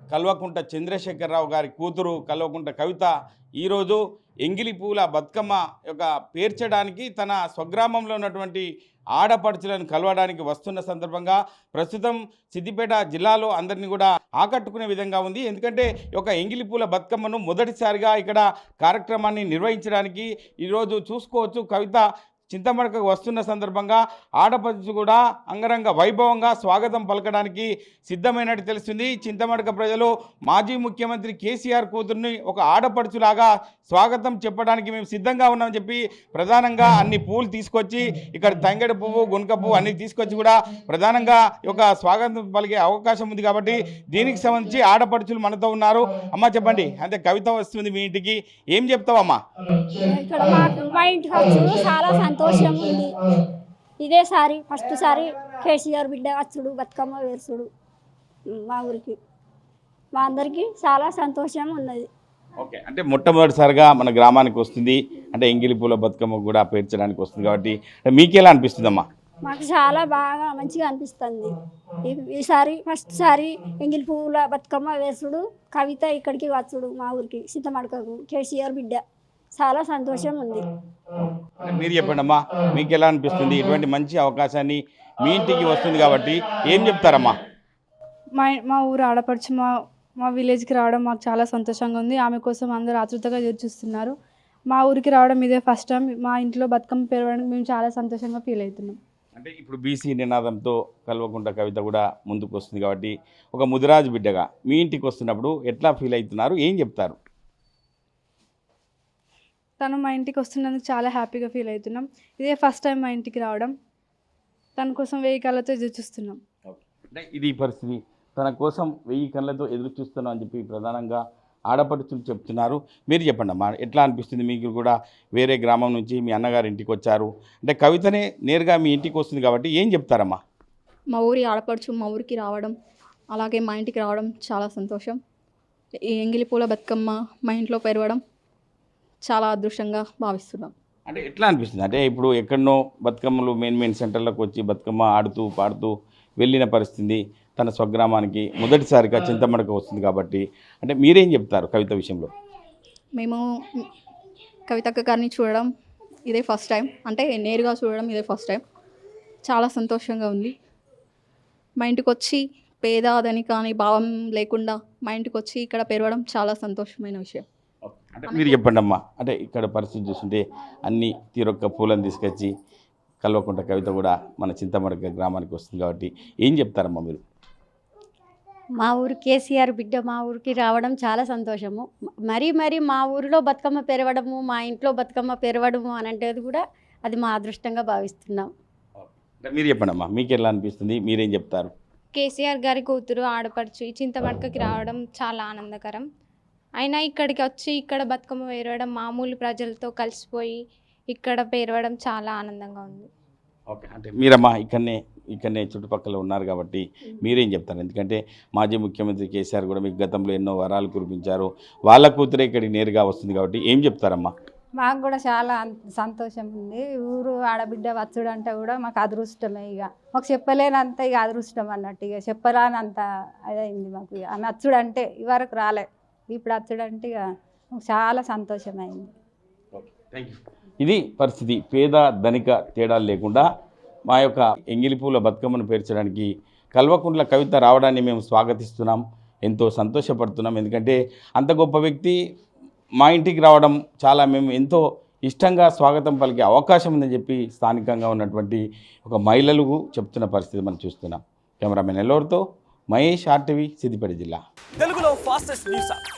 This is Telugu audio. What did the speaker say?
కల్వకుంట చంద్రశేఖరరావు గారి కూతురు కల్వకుంట కవిత ఈరోజు ఎంగిలి పూల బతుకమ్మ యొక్క పేర్చడానికి తన స్వగ్రామంలో ఉన్నటువంటి ఆడపడుచులను కలవడానికి వస్తున్న సందర్భంగా ప్రస్తుతం సిద్దిపేట జిల్లాలో అందరినీ కూడా ఆకట్టుకునే విధంగా ఉంది. ఎందుకంటే ఒక ఎంగిలిపూల ఎంగిలి పూల బతుకమ్మను మొదటిసారిగా ఇక్కడ కార్యక్రమాన్ని నిర్వహించడానికి ఈరోజు చూసుకోవచ్చు. కవిత చింతమడకకు వస్తున్న సందర్భంగా ఆడపడుచు కూడా అంగరంగ వైభవంగా స్వాగతం పలకడానికి సిద్ధమైనట్టు తెలుస్తుంది. చింతమడక ప్రజలు మాజీ ముఖ్యమంత్రి కేసీఆర్ కూతురుని ఒక ఆడపడుచులాగా స్వాగతం చెప్పడానికి మేము సిద్ధంగా ఉన్నామని చెప్పి ప్రధానంగా అన్ని పూలు తీసుకొచ్చి ఇక్కడ తంగడి పువ్వు గునక పువ్వు అన్ని తీసుకొచ్చి కూడా ప్రధానంగా ఒక స్వాగతం పలికే అవకాశం ఉంది కాబట్టి దీనికి సంబంధించి ఆడపడుచులు మనతో ఉన్నారు. అమ్మ చెప్పండి అంటే కవిత వస్తుంది మీ ఇంటికి. ఏం చెప్తావమ్మా? ఇక్కడ మా ఇంటికి చాలా సంతోషం ఉంది ఇదే సారి ఫస్ట్ సారి కేసీఆర్ బిడ్డ వచ్చుడు బతుకమ్మ వేర్చుడు మా ఊరికి. మా అందరికీ చాలా సంతోషం ఉన్నది ఓకే అంటే మొట్టమొదటిసారిగా మన గ్రామానికి వస్తుంది. అంటే ఎంగిలి పూల బతుకమ్మ కూడా పేర్చడానికి వస్తుంది కాబట్టి అంటే మీకు ఎలా అనిపిస్తుందమ్మా? మాకు చాలా బాగా మంచిగా అనిపిస్తుంది. ఈ- ఈసారి ఫస్ట్ సారి ఎంగిలి పువ్వుల బతుకమ్మ వేసుడు కవిత ఇక్కడికి వచ్చుడు మా ఊరికి సీతమడకకు కేసీఆర్ బిడ్డ. చాలా సంతోషం ఉంది మీరు చెప్పండి అమ్మా మీకు ఎలా అనిపిస్తుంది? ఇటువంటి మంచి అవకాశాన్ని మీ ఇంటికి వస్తుంది కాబట్టి ఏం చెప్తారమ్మా? మా మా ఊరు ఆడపడుచు మా మా విలేజ్కి రావడం మాకు చాలా సంతోషంగా ఉంది. ఆమె కోసం అందరూ ఆతృతగా ఎదురు చూస్తున్నారు మా ఊరికి రావడం ఇదే ఫస్ట్ టైం. మా ఇంట్లో బతుకమ్మ పెరగడానికి మేము చాలా సంతోషంగా ఫీల్ అవుతున్నాం. అంటే ఇప్పుడు బీసీ నినాదంతో కల్వకుంట కవిత కూడా ముందుకు వస్తుంది కాబట్టి ఒక ముదిరాజు బిడ్డగా మీ ఇంటికి వస్తున్నప్పుడు ఎట్లా ఫీల్ అవుతున్నారు? ఏం చెప్తారు? తను మా ఇంటికి వస్తున్నందుకు చాలా హ్యాపీగా ఫీల్ అవుతున్నాం. ఇదే ఫస్ట్ టైం మా ఇంటికి రావడం. తన కోసం వెయ్యి కళ్ళతో ఎదురు చూస్తున్నాం. అంటే ఇది పరిస్థితి. తన కోసం వెయ్యి కళ్ళతో ఎదురు చూస్తున్నాం అని చెప్పి ప్రధానంగా ఆడపడుచులు చెప్తున్నారు. మీరు చెప్పండి అమ్మా ఎట్లా అనిపిస్తుంది? మీకు కూడా వేరే గ్రామం నుంచి మీ అన్నగారి ఇంటికి వచ్చారు. అంటే కవితనే నేరుగా మీ ఇంటికి వస్తుంది కాబట్టి ఏం చెప్తారమ్మా? మా ఊరి ఆడపడుచు మా ఊరికి రావడం అలాగే మా ఇంటికి రావడం చాలా సంతోషం. ఈ ఎంగిలి పూల బతుకమ్మ మా ఇంట్లో పెరగడం చాలా అదృష్టంగా భావిస్తున్నాం. అంటే ఎట్లా అనిపిస్తుంది? అంటే ఇప్పుడు ఎక్కడనో బతుకమ్మలు మెయిన్ మెయిన్ సెంటర్లకు వచ్చి బతుకమ్మ ఆడుతూ పాడుతూ వెళ్ళిన పరిస్థితి తన స్వగ్రామానికి మొదటిసారిగా చింతమడక వస్తుంది కాబట్టి. అంటే మీరేం చెప్తారు కవిత విషయంలో? మేము కవితక్క గారిని చూడడం ఇదే ఫస్ట్ టైం. అంటే నేరుగా చూడడం ఇదే ఫస్ట్ టైం. చాలా సంతోషంగా ఉంది. మా ఇంటికి వచ్చి పేద ధనిక అనే భావం లేకుండా మా ఇంటికి వచ్చి ఇక్కడ పెరగడం చాలా సంతోషమైన విషయం. అంటే మీరు చెప్పండి అమ్మా అంటే ఇక్కడ పరిస్థితి చూస్తుంటే అన్ని తీరొక్క పూలను తీసుకొచ్చి కల్వకుంట కవిత కూడా మన చింతమడక గ్రామానికి వస్తుంది కాబట్టి ఏం చెప్తారమ్మా మీరు? మా ఊరు కేసీఆర్ బిడ్డ మా ఊరికి రావడం చాలా సంతోషము. మరీ మరీ మా ఊరిలో బతుకమ్మ పెరగడము మా ఇంట్లో బతుకమ్మ పెరగడము అని అంటే కూడా అది మా అదృష్టంగా భావిస్తున్నాం. అంటే మీరు చెప్పండి అమ్మా మీకు ఎలా అనిపిస్తుంది? మీరేం చెప్తారు? కేసీఆర్ గారి కూతురు ఆడపడుచు ఈ చింతమడకకి రావడం చాలా ఆనందకరం. అయినా ఇక్కడికి వచ్చి ఇక్కడ బతుకమ్మ పేరవడం మామూలు ప్రజలతో కలిసిపోయి ఇక్కడ పేరవడం చాలా ఆనందంగా ఉంది. ఓకే. అంటే మీరమ్మా ఇక్కడనే ఇక్కడనే చుట్టుపక్కల ఉన్నారు కాబట్టి మీరేం చెప్తారు? ఎందుకంటే మాజీ ముఖ్యమంత్రి కేసీఆర్ కూడా మీకు గతంలో ఎన్నో వరాలు కురిపించారు. వాళ్ళ కూతురే ఇక్కడికి నేరుగా వస్తుంది కాబట్టి ఏం చెప్తారమ్మా? మాకు కూడా చాలా సంతోషం ఉంది. ఊరు ఆడబిడ్డ వచ్చుడు అంటే కూడా మాకు అదృష్టమే ఇక. మాకు చెప్పలేనంత ఇక అదృష్టం అన్నట్టు ఇక. చెప్పరానంత అదైంది మాకు ఇక. ఆమె వచ్చుడు అంటే ఇవరకు రాలే. ఇప్పుడు వచ్చుడు అంటే ఇక చాలా సంతోషమైంది. థ్యాంక్ యూ ఇది పరిస్థితి. పేద ధనిక తేడాలు లేకుండా మా యొక్క ఎంగిలిపూల బతుకమ్మను పేర్చడానికి కల్వకుంట్ల కవిత రావడాన్ని మేము స్వాగతిస్తున్నాం. ఎంతో సంతోషపడుతున్నాం. ఎందుకంటే అంత గొప్ప వ్యక్తి మా ఇంటికి రావడం చాలా మేము ఎంతో ఇష్టంగా స్వాగతం పలికే అవకాశం ఉందని చెప్పి స్థానికంగా ఉన్నటువంటి ఒక మహిళలు చెప్తున్న పరిస్థితి మనం చూస్తున్నాం. కెమెరామెన్ ఎల్లోరితో మహేష్ ఆర్టీవీ సిద్దిపేట జిల్లా. తెలుగులో ఫాస్టెస్ట్ న్యూస్